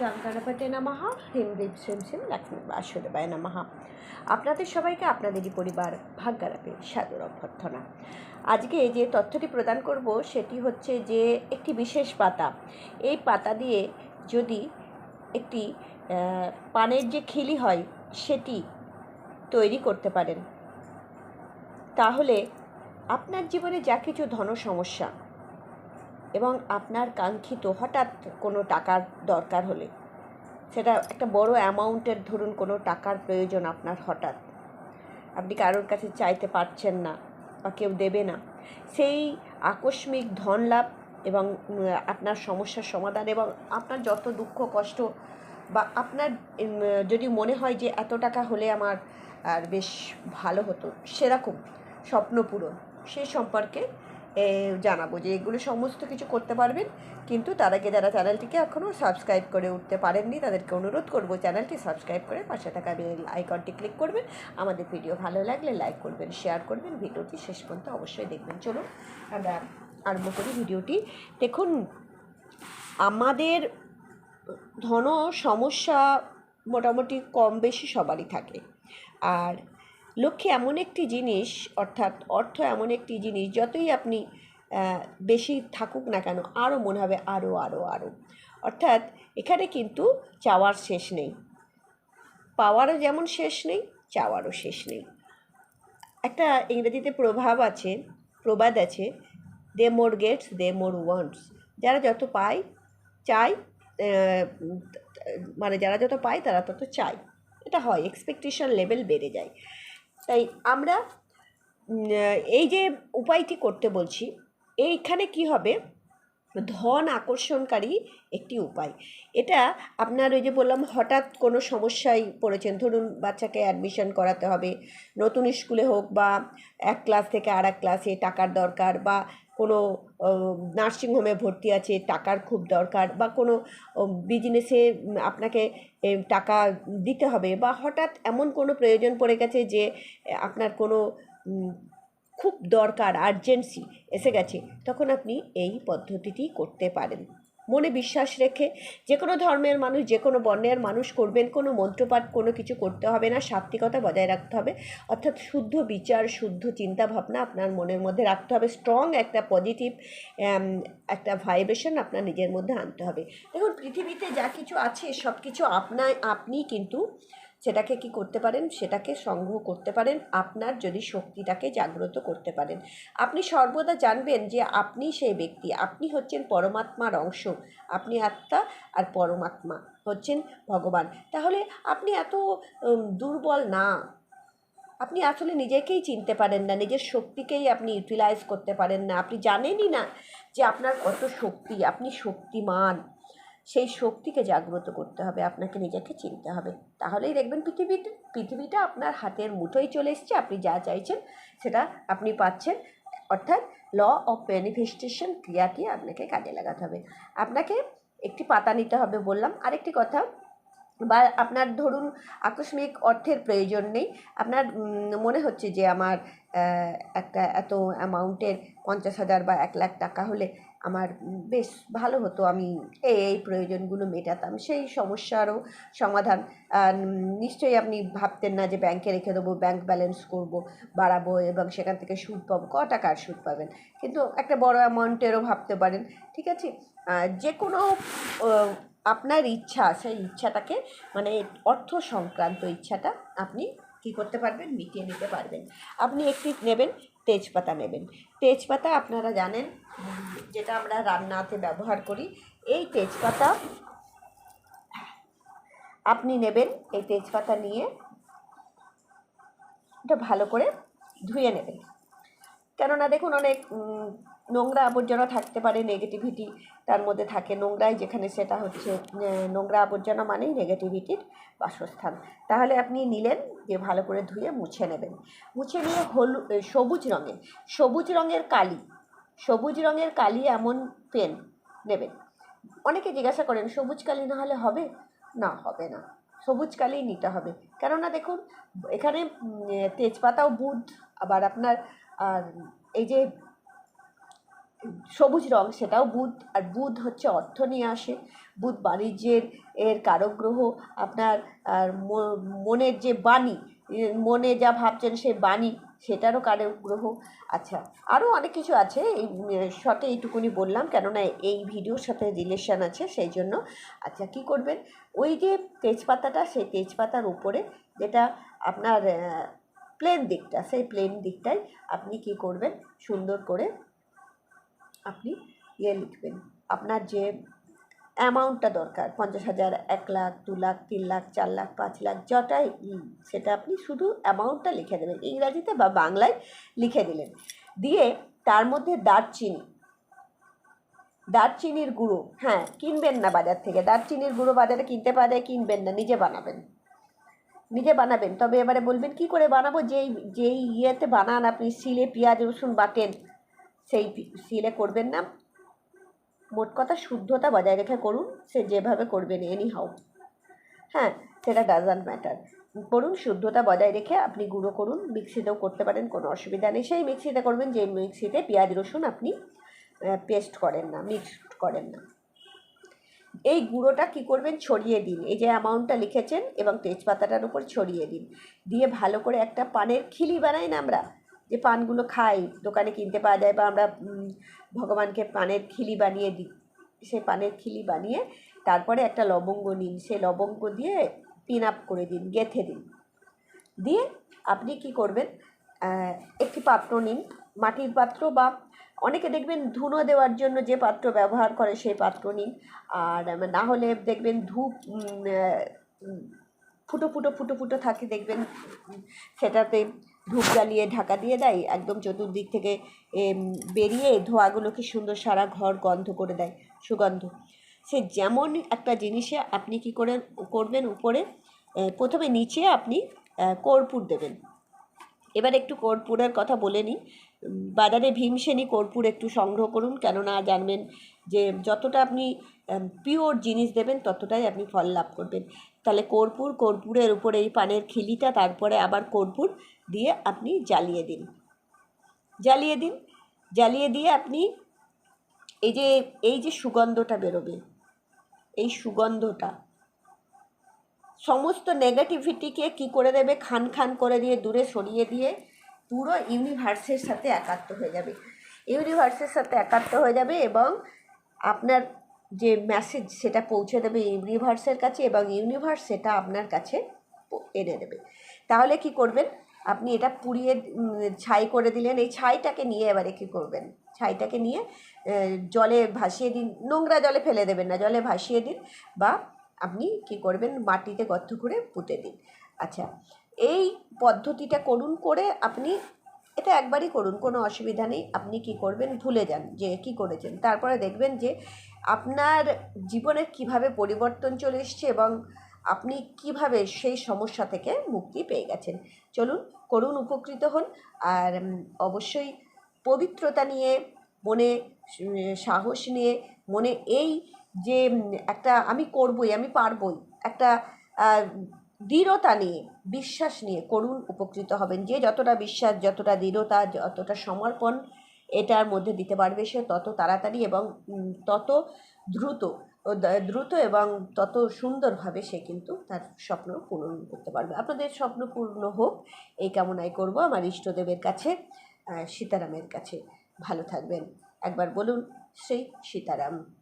গঙ্গারাপটে নমঃ হিম রিম শ্রীম শ্রীম, লক্ষ্মী বাসুদেবায় নমঃ। আপনাদের সবাইকে আপনাদেরই পরিবার ভাগ্যারাপে সাদর অভ্যর্থনা। আজকে যে তথ্যটি প্রদান করব, সেটি হচ্ছে যে একটি বিশেষ পাতা। এই পাতা দিয়ে যদি একটি পানের যে খিলি হয়, সেটি তৈরি করতে পারেন। তাহলে আপনার জীবনে যা কিছু ধন সমস্যা এবং আপনার কাঙ্ক্ষিত হঠাৎ কোনো টাকার দরকার হলে। সেটা একটা বড় অ্যামাউন্টের ধরুন কোনো টাকার প্রয়োজন আপনার হঠাৎ। আপনি কারোর কাছে চাইতে পারছেন না বা কেউ দেবে না। সেই আকস্মিক ধন লাভ এবং আপনার সমস্যার সমাধান এবং আপনার যত দুঃখ, কষ্ট বা আপনার যদি মনে হয় যে এত টাকা হলে আমার আর বেশ ভালো হতো, সেরকম স্বপ্ন পূরণ। সে সম্পর্কে জানাব যে এগুলো সমস্ত কিছু করতে পারবেন, কিন্তু তার আগে যারা চ্যানেলটিকে এখনও সাবস্ক্রাইব করে উঠতে পারেননি, তাদেরকে অনুরোধ করব চ্যানেলটি সাবস্ক্রাইব করে পাশে থাকা বেল আইকনটি ক্লিক করবেন। আমাদের ভিডিও ভালো লাগলে লাইক করবেন শেয়ার করবেন। ভিডিওটি শেষ পর্যন্ত অবশ্যই দেখবেন। চলুন, আমরা আরম্ভ করি ভিডিওটি। দেখুন, আমাদের ধন সমস্যা মোটামুটি কম বেশি সবারই থাকে। আর লক্ষ্যে এমন একটি জিনিস, অর্থাৎ অর্থ এমন একটি জিনিস, যতই আপনি বেশি থাকুক না কেন আরও মনে হবে আরও আরও আরও অর্থাৎ এখানে কিন্তু চাওয়ার শেষ নেই। পাওয়ারও যেমন শেষ নেই, চাওয়ারও শেষ নেই। একটা ইংরেজিতে প্রভাব আছে, প্রবাদ আছে দে মোর গেটস দে মোর ওয়ান্টস যারা যত পায়, চায় মানে যারা যত পায়, তারা তত চায়। এটা হয় এক্সপেকটেশন লেভেল বেড়ে যায়। তাই আমরা এই যে উপায়টি করতে বলছি, এইখানে কি হবে? ধন আকর্ষণকারী একটি উপায়। এটা আপনার ওই যে বললাম, হঠাৎ কোনো সমস্যায় পড়েছেন, ধরুন বাচ্চাকে অ্যাডমিশন করাতে হবে, নতুন স্কুলে হোক বা এক ক্লাস থেকে আর এক ক্লাসে টাকার দরকার বা কোনো নার্সিংহোমে ভর্তি আছে, টাকার খুব দরকার বা কোনো বিজনেসে আপনাকে টাকা দিতে হবে বা হঠাৎ এমন কোনো প্রয়োজন পড়ে গেছে যে আপনার কোনো খুব দরকার আর্জেন্সি এসে গেছে, তখন আপনি এই পদ্ধতিটি করতে পারেন। মনে বিশ্বাস রেখে যে কোনো ধর্মের মানুষ যে কোনো বর্ণের মানুষ করবেন, কোনো মন্ত্রপাঠ, কোনো কিছু করতে হবে না সাত্বিকতা বজায় রাখতে হবে। অর্থাৎ শুদ্ধ বিচার, শুদ্ধ চিন্তা ভাবনা আপনার মনের মধ্যে রাখতে হবে। স্ট্রং একটা পজিটিভ একটা ভাইব্রেশন আপনার নিজের মধ্যে আনতে হবে। দেখুন, পৃথিবীতে যা কিছু আছে সব কিছু আপনার আপনি কিন্তু সেটাকে কি করতে পারেন? সেটাকে সংগ্রহ করতে পারেন। আপনার যদি শক্তিটাকে জাগ্রত করতে পারেন। আপনি সর্বদা জানবেন যে আপনি সেই ব্যক্তি। আপনি হচ্ছেন পরমাত্মার অংশ। আপনি আত্মা আর পরমাত্মা হচ্ছেন ভগবান। তাহলে আপনি এত দুর্বল না। আপনি আসলে নিজেকেই চিনতে পারেন না। নিজের শক্তিকেই আপনি ইউটিলাইজ করতে পারেন না। আপনি জানেনই না যে আপনার কত শক্তি। আপনি শক্তিমান। সেই শক্তিকে জাগ্রত করতে হবে, আপনাকে নিজেকে চিনতে হবে। তাহলেই দেখবেন পৃথিবীতে, পৃথিবীটা আপনার হাতের মুঠোয় চলে এসছে, আপনি যা চাইছেন সেটা আপনি পাচ্ছেন। অর্থাৎ ল অফ ম্যানিফেস্টেশন ক্রিয়াটি আপনাকে কাজে লাগাতে হবে। আপনাকে একটি পাতা নিতে হবে বললাম। আরেকটি কথা বা আপনার ধরুন আকস্মিক অর্থের প্রয়োজন নেই। আপনার মনে হচ্ছে যে আমার একটা এত অ্যামাউন্টের পঞ্চাশ হাজার বা এক লাখ টাকা হলে আমার বেশ ভালো হতো, আমি এই এই প্রয়োজনগুলো মেটাতাম। সেই সমস্যারও সমাধান নিশ্চয়ই আপনি ভাবতেন না যে ব্যাংকে রেখে দেবো, ব্যাংক ব্যালেন্স করব, বাড়াবো এবং সেখান থেকে সুদ পাবো, ক টাকার সুদ পাবেন? কিন্তু একটা বড় অ্যামাউন্টেরও ভাবতে পারেন, ঠিক আছে? যে কোনো আপনার ইচ্ছা, সেই ইচ্ছাটাকে মানে অর্থ সংক্রান্ত ইচ্ছাটা আপনি কি করতে পারবেন? মিটিয়ে নিতে পারবেন। আপনি একটি নেবেন, তেজপাতা নেবেন। তেজপাতা আপনারা জানেন, যেটা আমরা রান্নাতে ব্যবহার করি, এই তেজপাতা আপনি নেবেন, এই তেজপাতা নিয়ে এটা ভালো করে ধুয়ে নেবেন। কেননা দেখুন অনেক নোংরা আবর্জনা থাকতে পারে নেগেটিভিটি তার মধ্যে থাকে নোংরাই, যেখানে সেটা হচ্ছে নোংরা আবর্জনা মানেই নেগেটিভিটির বাসস্থান। তাহলে আপনি নিলেন যে ভালো করে ধুয়ে মুছে নেবেন। মুছে নিয়ে হলু সবুজ রঙের সবুজ রঙের কালি, সবুজ রঙের কালি এমন পেন নেবেন। অনেকে জিজ্ঞাসা করেন, সবুজ কালি না হলে হবে? না হবে না। সবুজ কালি নিতে হবে। কেননা দেখুন, এখানে তেজপাতাও বুধ আবার আপনার এই যে সবুজ রং, সেটাও বুধ, আর বুধ হচ্ছে অর্থ নিয়ে আসে। বুধ বাণিজ্যের, এর কারক গ্রহ আপনার, আর মনের যে বাণী মনে যা ভাবছেন সেই বাণী, সেটারও কারক গ্রহ আচ্ছা আরও অনেক কিছু আছে, এই শর্টে এইটুকুনি বললাম, কেননা এই ভিডিওর সাথে রিলেশন আছে, সেই জন্য। আচ্ছা কি করবেন? ওই যে তেজপাতাটা, সেই তেজপাতার উপরে যেটা আপনার প্লেন দিকটা, সেই প্লেন দিকটায় আপনি কি করবেন? সুন্দর করে আপনি ইয়ে লিখবেন। আপনার যে অ্যামাউন্টটা দরকার, পঞ্চাশ হাজার, এক লাখ, দু লাখ, তিন লাখ, চার লাখ, পাঁচ লাখ, যটাই সেটা আপনি শুধু অ্যামাউন্টটা লিখে দেবেন। ইংরাজিতে বা বাংলায় লিখে দিলেন। দিয়ে তার মধ্যে দারচিনি, দারচিনির গুঁড়ো হ্যাঁ কিনবেন না বাজার থেকে। দারচিনির গুঁড়ো বাজারে কিনতে পারে, কিনবেন না, নিজে বানাবেন। নিজে বানাবেন। তবে এবারে বলবেন, কি করে বানাবো? যেই যেই ইয়েতে বানান আপনি, শিলে পেঁয়াজ, রসুন বাটেন সেই শিলে করবেন না। মোট কথা শুদ্ধতা বজায় রেখে করুন, সে যেভাবে করবেন এনি হাউ হ্যাঁ সেটা ডাজন্ট ম্যাটার করুন, শুদ্ধতা বজায় রেখে আপনি গুঁড়ো করুন মিক্সিতেও করতে পারেন, কোনো অসুবিধা নেই। সেই মিক্সিতে করবেন, যে মিক্সিতে পেঁয়াজ, রসুন আপনি পেস্ট করেন না মিক্সড করেন না। এই গুঁড়োটা কি করবেন? ছড়িয়ে দিন। এই যে অ্যামাউন্টটা লিখেছেন এবং তেজপাতাটার উপর ছড়িয়ে দিন। দিয়ে ভালো করে একটা পানের খিলি বানাই না আমরা? যে পানগুলো খাই, দোকানে কিনতে পাওয়া যায় বা আমরা ভগবানকে পানের খিলি বানিয়ে দিই। সে পানের খিলি বানিয়ে তারপরে একটা লবঙ্গ নিন, সে লবঙ্গ দিয়ে পিন আপ করে দিন, গেঁথে দিন। দিয়ে আপনি কি করবেন একটি পাত্র নিন, মাটির পাত্র বা অনেকে দেখবেন ধুনো দেওয়ার জন্য যে পাত্র ব্যবহার করে সেই পাত্র নিন। আর না হলে দেখবেন ধূপ ফুটো ফুটো ফুটো ফুটো থাকে, দেখবেন সেটাতে ধূপ জ্বালিয়ে ঢাকা দিয়ে দেয়, একদম চতুর্দিক থেকে বেরিয়ে ধোঁয়াগুলোকে সুন্দর সারা ঘর গন্ধ করে দেয়, সুগন্ধ। সে যেমন একটা জিনিসে আপনি কি করে, করবেন উপরে প্রথমে নিচে আপনি কর্পূর দেবেন। এবার একটু কর্পূরের কথা বলে নিই। বাজারে ভীমসেনী কর্পূর একটু সংগ্রহ করুন, কেননা জানবেন যে যতটা আপনি পিওর জিনিস দেবেন, ততটাই আপনি ফল লাভ করবেন। তাহলে কর্পূর, কর্পূরের উপরে এই পানের খিলিটা, তারপরে আবার কর্পূর দিয়ে আপনি জ্বালিয়ে দিন। জ্বালিয়ে দিন। জ্বালিয়ে দিয়ে আপনি এই যে এই যে সুগন্ধটা বেরোবে, এই সুগন্ধটা, সমস্ত নেগেটিভিটিকে কি করে দেবে? খান খান করে দিয়ে, দূরে সরিয়ে দিয়ে পুরো ইউনিভার্সের সাথে একাত্ম হয়ে যাবে। ইউনিভার্সের সাথে একাত্ম হয়ে যাবে এবং আপনার যে মেসেজ সেটা পৌঁছে দেবে ইউনিভার্সের কাছে এবং ইউনিভার্স সেটা আপনার কাছে এনে দেবে। তাহলে কি করবেন? আপনি এটা পুড়িয়ে ছাই করে দিলেন। এই ছাইটাকে নিয়ে এবারে কি করবেন? ছাইটাকে নিয়ে জলে ভাসিয়ে দিন। নোংরা জলে ফেলে দেবেন না, জলে ভাসিয়ে দিন বা আপনি কি করবেন? মাটিতে গর্ত করে পুঁতে দিন। আচ্ছা এই পদ্ধতিটা করুন করে আপনি এটা একবারই করুন, কোনো অসুবিধা নেই। আপনি কি করবেন, ভুলে যান যে কি করেছেন। তারপরে দেখবেন যে আপনার জীবনে কীভাবে পরিবর্তন চলে এসছে এবং আপনি কীভাবে সেই সমস্যা থেকে মুক্তি পেয়ে গেছেন। চলুন, করুন, উপকৃত হন। আর অবশ্যই পবিত্রতা নিয়ে, মনে সাহস নিয়ে, মনে এই যে একটা আমি করবই, আমি পারবই, একটা দৃঢ়তা নিয়ে, বিশ্বাস নিয়ে করুন উপকৃত হবেন। যে যতটা বিশ্বাস, যতটা দৃঢ়তা, যতটা সমর্পণ এটার মধ্যে দিতে পারবে সে তত তাড়াতাড়ি এবং তত দ্রুত দ্রুত এবং তত সুন্দরভাবে সে কিন্তু তার স্বপ্ন পূরণ করতে পারবে। আপনাদের স্বপ্ন পূর্ণ হোক, এই কামনাই করব আমার ইষ্টদেবের কাছে সীতারামের কাছে। ভালো থাকবেন। একবার বলুন সেই সীতারাম।